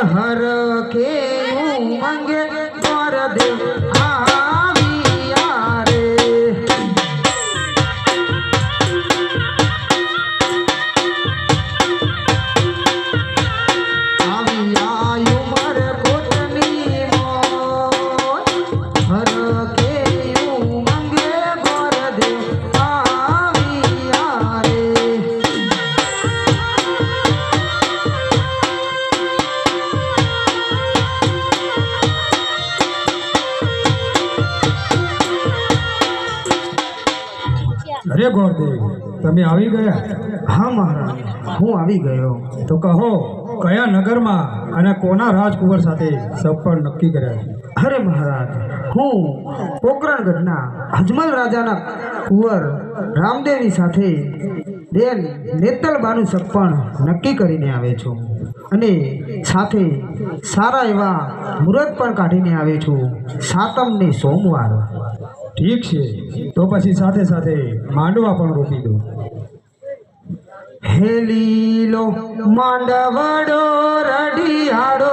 हर અરે ગોરદેવ તમે આવી ગયા? હા મહારાજ, હું આવી ગયો. તો કહો, કયા નગરમાં અને કોના રાજકુંવર સાથે સપન નક્કી કર્યા? અરે મહારાજ, હું પોકરણગઢના અજમલ રાજાના કુંવર રામદેવી સાથે બેન નેતલબાનું સપણ નક્કી કરીને આવે છું. અને સાથે સારા એવા મુહૂર્ત પણ કાઢીને આવે છું સાતમને સોમવાર. ઠીક છે. તો પછી સાથે સાથે માંડવા પણ રોપી દો. હે લીલો માંડવડો રઢિયાળો